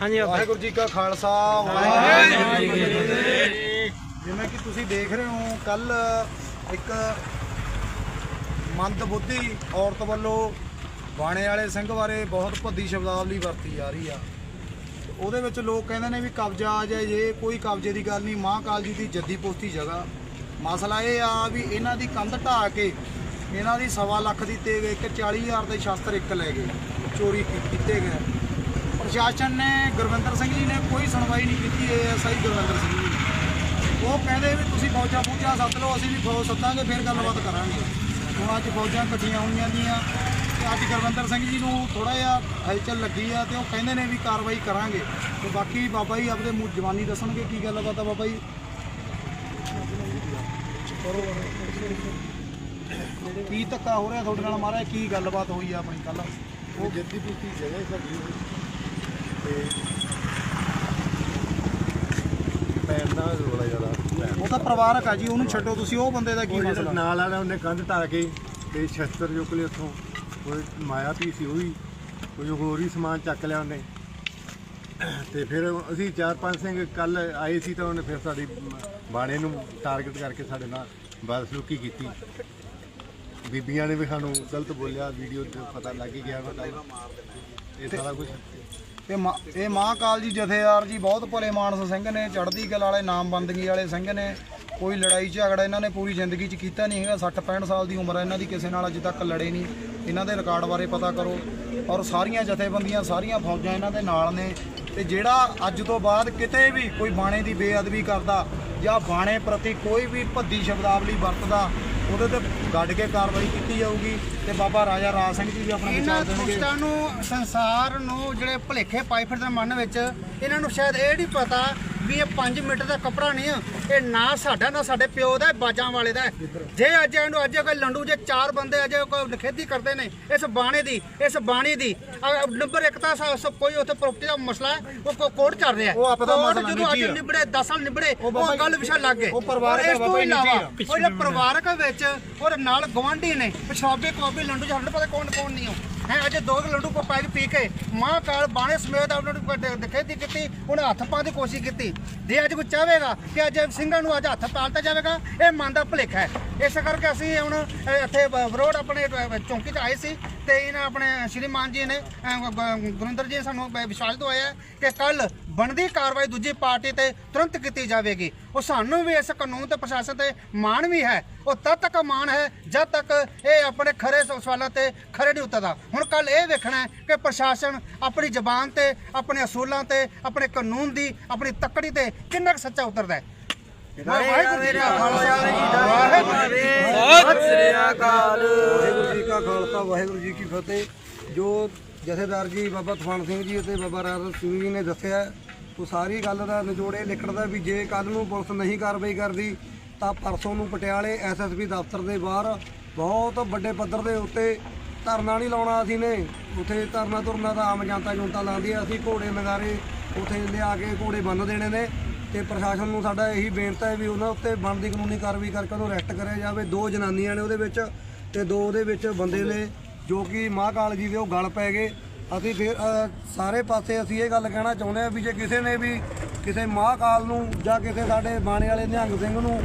ਹਾਂਜੀ ਬਾਬਾ ਵਾਹਿਗੁਰੂ ਜੀ ਕਾ ਖਾਲਸਾ, ਵਾਹਿਗੁਰੂ ਜੀ ਕੀ ਫਤਿਹ। ਜਿਵੇਂ ਕਿ ਤੁਸੀਂ ਦੇਖ ਰਹੇ ਹੋ, ਕੱਲ ਇੱਕ ਮੰਦਬੁੱਧੀ ਔਰਤ ਵੱਲੋਂ ਬਾਣੇ ਵਾਲੇ ਸਿੰਘ ਬਾਰੇ ਬਹੁਤ ਭੱਦੀ ਸ਼ਬਦਾਵਲੀ ਵਰਤੀ ਜਾ ਰਹੀ ਆ। ਉਹਦੇ ਵਿੱਚ ਲੋਕ ਕਹਿੰਦੇ ਨੇ ਵੀ ਕਬਜ਼ਾ ਆ ਜਾਏ, ਜੇ ਕੋਈ ਕਬਜ਼ੇ ਦੀ ਗੱਲ ਨਹੀਂ ਮਹਾਕਾਲ ਜੀ ਦੀ ਜੱਦੀ ਪੋਸਤੀ ਜਗ੍ਹਾ। ਮਸਲਾ ਇਹ ਆ ਵੀ ਇਹਨਾਂ ਦੀ ਕੰਧ ਢਾਹ ਕੇ ਇਹਨਾਂ ਦੀ ਸਵਾ ਲੱਖ ਦੀ ਤੇਗ ਇੱਕ 40000 ਦੇ ਸ਼ਸਤਰ ਇੱਕ ਲੈ ਗਏ, ਚੋਰੀ ਕੀਤੇ ਗਏ। ਪ੍ਰਸ਼ਾਸਨ ਨੇ ਗੁਰਵਿੰਦਰ ਸਿੰਘ ਜੀ ਨੇ ਕੋਈ ਸੁਣਵਾਈ ਨਹੀਂ ਕੀਤੀ ਐਸਆਈ ਗੁਰਵਿੰਦਰ ਸਿੰਘ ਜੀ ਨੇ। ਉਹ ਕਹਿੰਦੇ ਵੀ ਤੁਸੀਂ ਫੌਜਾਂ ਫੂਜਾਂ ਸੱਦ ਲਓ, ਅਸੀਂ ਵੀ ਫੌਜ ਸੱਦਾਂਗੇ, ਫਿਰ ਗੱਲਬਾਤ ਕਰਾਂਗੇ। ਹੁਣ ਅੱਜ ਫੌਜਾਂ ਇਕੱਠੀਆਂ ਹੋਈਆਂ ਦੀਆਂ ਤੇ ਅੱਜ ਗੁਰਵਿੰਦਰ ਸਿੰਘ ਜੀ ਨੂੰ ਥੋੜਾ ਜਿਹਾ ਹਲਚਲ ਲੱਗੀ ਆ ਤੇ ਉਹ ਕਹਿੰਦੇ ਨੇ ਵੀ ਕਾਰਵਾਈ ਕਰਾਂਗੇ। ਤੇ ਬਾਕੀ ਬਾਬਾ ਜੀ ਆਪਦੇ ਮੂੰਹ ਜਵਾਨੀ ਦੱਸਣਗੇ ਕੀ ਗੱਲਬਾਤ ਆ ਬਾਬਾ ਜੀ। ਕੀ ਧੱਕਾ ਹੋ ਰਿਹਾ ਤੁਹਾਡੇ ਨਾਲ ਮਹਾਰਾਜ ਕੀ ਗੱਲਬਾਤ ਹੋਈ ਆ ਆਪਣੀ ਕੱਲ ਉਹ ਜੱਦੀ ਪੁੱਤੀ ਜਗ੍ਹਾ ਸਾਡੀ ਤੇ ਪੈਣ ਦਾ ਰੋਲਾ ਜ਼ਿਆਦਾ ਉਹ ਤਾਂ ਪਰਿਵਾਰਕ ਆ ਜੀ ਉਹਨੂੰ ਛੱਡੋ ਤੁਸੀਂ ਉਹ ਬੰਦੇ ਦਾ ਕੀ ਉਹ ਜਿਹੜਾ ਮਸਲਾ? ਨਾਲ ਵਾਲਾ ਉਹਨੇ ਕੰਧ ਢਾ ਕੇ ਤੇ ਸ਼ਸਤਰ ਚੁੱਕ ਲਏ ਉੱਥੋਂ। ਕੋਈ ਮਾਇਆ ਪੀ ਸੀ ਉਹ ਵੀ ਕੋਈ ਹੋਰ ਵੀ ਸਮਾਨ ਚੱਕ ਲਿਆ ਉਹਨੇ। ਤੇ ਫਿਰ ਅਸੀਂ ਚਾਰ ਪੰਜ ਸਿੰਘ ਕੱਲ ਆਏ ਸੀ ਤਾਂ ਉਹਨੇ ਫਿਰ ਸਾਡੀ ਬਾਣੇ ਨੂੰ ਟਾਰਗੇਟ ਕਰਕੇ ਸਾਡੇ ਨਾਲ ਬਦਸਲੂਕੀ ਕੀਤੀ। ਬੀਬੀਆਂ ਨੇ ਵੀ ਸਾਨੂੰ ਗਲਤ ਬੋਲਿਆ, ਵੀਡੀਓ ਤੇ ਪਤਾ ਲੱਗ ਹੀ ਗਿਆ ਵਾ ਇਹ ਸਾਰਾ ਕੁਝ ਤੇ ਮਾ- ਇਹ ਮਹਾਕਾਲ ਜੀ ਜਥੇਦਾਰ ਜੀ ਬਹੁਤ ਭਲੇ ਮਾਨਸ ਸਿੰਘ ਨੇ, ਚੜ੍ਹਦੀ ਕਲਾ ਵਾਲੇ ਨਾਮ ਬੰਦਗੀ ਵਾਲੇ ਸਿੰਘ ਨੇ। ਕੋਈ ਲੜਾਈ ਝਗੜਾ ਇਹਨਾਂ ਨੇ ਪੂਰੀ ਜ਼ਿੰਦਗੀ 'ਚ ਕੀਤਾ ਨਹੀਂ ਹੈਗਾ 60 65 ਸਾਲ ਦੀ ਉਮਰ ਹੈ ਇਹਨਾਂ ਦੀ, ਕਿਸੇ ਨਾਲ ਅਜੇ ਤੱਕ ਲੜੇ ਨਹੀਂ। ਇਹਨਾਂ ਦੇ ਰਿਕਾਰਡ ਬਾਰੇ ਪਤਾ ਕਰੋ। ਔਰ ਸਾਰੀਆਂ ਜਥੇਬੰਦੀਆਂ, ਸਾਰੀਆਂ ਫੌਜਾਂ ਇਹਨਾਂ ਦੇ ਨਾਲ ਨੇ। ਤੇ ਜਿਹੜਾ ਅੱਜ ਤੋਂ ਬਾਅਦ ਕਿਤੇ ਵੀ ਕੋਈ ਬਾਣੇ ਦੀ ਬੇਅਦਬੀ ਕਰਦਾ ਜਾਂ ਬਾਣੇ ਪ੍ਰਤੀ ਕੋਈ ਵੀ ਭੱਦੀ ਸ਼ਬਦਾਵਲੀ ਵਰਤਦਾ ਉਹਦੇ ਤੇ ਗੱਡ ਕੇ ਕਾਰਵਾਈ ਕੀਤੀ ਜਾਊਗੀ ਤੇ ਬਾਬਾ ਰਾਜਾ ਰਾਜ ਸਿੰਘ ਜੀ ਵੀ ਆਪਣਾ ਇਹਨਾਂ ਵਿਚਾਰ ਦੇਣਗੇ। ਦੁਸ਼ਟਾਂ ਨੂੰ ਸੰਸਾਰ ਨੂੰ ਜਿਹੜੇ ਭੁਲੇਖੇ ਪਾਈ ਫਿਰਦੇ ਮਨ ਵਿੱਚ ਇਹਨਾਂ ਨੂੰ ਸ਼ਾਇਦ ਇਹ ਨਹੀਂ ਪਤਾ ਵੀ ਇਹ 5 ਮਿੰਟ ਦਾ ਕੱਪੜਾ ਨਹੀਂ ਆ ਇਹ ਨਾ ਸਾਡਾ ਨਾ ਸਾਡੇ ਪਿਓ ਦਾ ਬਾਜਾਂ ਵਾਲੇ ਦਾ। ਜੇ ਅੱਜ ਇਹਨੂੰ ਅੱਜ ਕੋਈ ਲੰਡੂ ਜੇ ਚਾਰ ਬੰਦੇ ਅੱਜ ਕੋਈ ਨਖੇਦੀ ਕਰਦੇ ਨੇ ਇਸ ਬਾਣੇ ਦੀ ਇਸ ਬਾਣੀ ਦੀ ਨੰਬਰ ਇੱਕ ਤਾਂ ਸ- ਸ- ਕੋਈ ਉੱਥੇ ਪ੍ਰਾਪਰਟੀ ਦਾ ਮਸਲਾ ਹੈ ਉਹ ਕੋਰਟ ਚੱਲ ਰਿਹਾ। ਉਹ ਆਪਦਾ ਮਸਲਾ ਜਦੋਂ ਅੱਜ। ਨਿਬੜੇ 10 ਸਾਲ ਨਿਬੜੇ ਉਹ ਗੱਲ ਵਿਸ਼ਾ ਲੱਗ ਗਏ ਉਹ ਬਾਬਾ ਜੀ, ਇਲਾਵਾ ਨਿੱਜੀ ਉਹ ਪਰਿਵਾਰਕ ਵਿੱਚ ਔਰ ਨਾਲ ਗਵਾਂਢੀ ਨੇ ਪਿਸ਼ਾਬੇ ਕਵਾਬੀ ਲੰਡੂ ਸਾਨੂੰ ਪਤਾ ਕੌਣ ਕੌਣ ਨਹੀਂ ਹੋ ਹੈ ਅਜੇ ਦੋ ਕੁ ਲੰਡੂ ਕੋ ਪੀ ਕੇ ਮਾਂ ਕਾਲ ਬਾਣੇ ਸਮੇਤ ਉਹਨਾਂ ਨੂੰ ਦਿਖੇਤੀ ਕੀਤੀ ਉਹਨੇ ਹੱਥ ਪਾਉਣ ਦੀ ਕੋਸ਼ਿਸ਼ ਕੀਤੀ। ਜੇ ਅੱਜ ਕੋਈ ਚਾਹੇਗਾ ਕਿ ਅੱਜ ਸਿੰਘਾਂ ਨੂੰ ਅੱਜ ਹੱਥ ਪਾਲਤਾ ਜਾਵੇਗਾ, ਇਹ ਮਨ ਦਾ ਭੁਲੇਖਾ ਹੈ। ਇਸ ਕਰਕੇ ਅਸੀਂ ਹੁਣ ਇੱਥੇ ਵਿਰੋਧ ਆਪਣੇ ਚੌਂਕੀ 'ਚ ਆਏ ਸੀ ਤੇ ਇਹਨਾਂ ਆਪਣੇ ਸ਼੍ਰੀਮਾਨ ਜੀ ਨੇ ਗੁਰਿੰਦਰ ਜੀ ਨੇ ਸਾਨੂੰ ਬ- ਵਿਸ਼ਵਾਸ ਦਵਾਇਆ ਕਿ ਕੱਲ ਬਣਦੀ ਕਾਰਵਾਈ ਦੂਜੀ ਪਾਰਟੀ ਤੇ ਤੁਰੰਤ ਕੀਤੀ ਜਾਵੇਗੀ। ਉਹ ਸਾਨੂੰ ਵੀ ਇਸ ਕਾਨੂੰਨ ਤੇ ਪ੍ਰਸ਼ਾਸਨ ਤੇ ਮਾਣ ਵੀ ਹੈ। ਉਹ ਤਦ ਤੱਕ ਮਾਣ ਹੈ ਜਦ ਤੱਕ ਇਹ ਆਪਣੇ ਖਰੇ ਸਵਾਲਾਂ ਤੇ ਖਰੇ ਨਹੀਂ ਉਤਰਦਾ। ਹੁਣ ਕੱਲ ਇਹ ਵੇਖਣਾ ਹੈ ਕਿ ਪ੍ਰਸ਼ਾਸਨ ਆਪਣੀ ਜ਼ਬਾਨ ਤੇ ਆਪਣੇ ਅਸੂਲਾਂ ਤੇ ਆਪਣੇ ਕਾਨੂੰਨ ਦੀ ਆਪਣੀ ਤੱਕੜੀ ਤੇ ਕਿੰਨਾ ਕੁ ਸੱਚਾ ਉਤਰਦਾ ਹੈ। ਵਾਹਿਗੁਰੂ ਜੀ ਕਾ ਖਾਲਸਾ ਵਾਹਿਗੁਰੂ ਜੀ ਕੀ ਵਾਹਿਗੁਰੂ ਜੀ ਕਾ ਖਾਲਸਾ ਵਾਹਿਗੁਰੂ ਜੀ ਕੀ ਫਤਿਹ। ਜੋ ਜਥੇਦਾਰ ਜੀ ਬਾਬਾ ਤੂਫਾਨ ਸਿੰਘ ਜੀ ਅਤੇ ਬਾਬਾ ਰਾਜਾ ਸਿੰਘ ਜੀ ਨੇ ਦੱਸਿਆ ਉਹ ਸਾਰੀ ਗੱਲ ਦਾ ਨਿਚੋੜੇ ਨਿਕਲਦਾ ਵੀ ਜੇ ਕੱਲ ਨੂੰ ਪੁਲਿਸ ਨਹੀਂ ਕਾਰਵਾਈ ਕਰਦੀ, ਤਾਂ ਪਰਸੋਂ ਨੂੰ ਪਟਿਆਲੇ ਐਸਐਸਪੀ ਦਫ਼ਤਰ ਦੇ ਬਾਹਰ ਬਹੁਤ ਵੱਡੇ ਪੱਧਰ ਦੇ ਉੱਤੇ ਧਰਨਾ ਨਹੀਂ ਲਾਉਣਾ ਅਸੀਂ ਨੇ। ਉੱਥੇ ਧਰਨਾ ਤੁਰਨਾ ਤਾਂ ਆਮ ਜਨਤਾ ਜੁਨਤਾ ਲਾਉਂਦੀ ਆ, ਅਸੀਂ ਘੋੜੇ ਨਗਾਰੇ ਉੱਥੇ ਲਿਆ ਕੇ ਘੋੜੇ ਬੰਨ ਦੇਣੇ ਨੇ ਤੇ ਪ੍ਰਸ਼ਾਸਨ ਨੂੰ ਸਾਡਾ ਇਹੀ ਬੇਨਤੀ ਹੈ ਵੀ ਉਹਨਾਂ ਉੱਤੇ ਬਣਦੀ ਕਾਨੂੰਨੀ ਕਾਰਵਾਈ ਕਰਕੇ ਉਹਨੂੰ ਅਰੈਸਟ ਕਰਿਆ ਜਾਵੇ। ਦੋ ਜਨਾਨੀਆਂ ਨੇ ਉਹਦੇ ਵਿੱਚ ਤੇ ਦੋ ਉਹਦੇ ਵਿੱਚ ਬੰਦੇ ਨੇ ਜੋ ਕਿ ਮਹਾਕਾਲ ਜੀ ਦੇ ਉਹ ਗਲ ਪੈ ਗਏ। ਅਸੀਂ ਫਿਰ ਅ, ਸਾਰੇ ਪਾਸੇ ਅਸੀਂ ਇਹ ਗੱਲ ਕਹਿਣਾ ਚਾਹੁੰਦੇ ਆ ਵੀ ਜੇ ਕਿਸੇ ਨੇ ਵੀ ਕਿਸੇ ਮਹਾਕਾਲ ਨੂੰ ਜਾਂ ਕਿਸੇ ਸਾਡੇ ਬਾਣੇ ਵਾਲੇ ਨਿਹੰਗ ਸਿੰਘ ਨੂੰ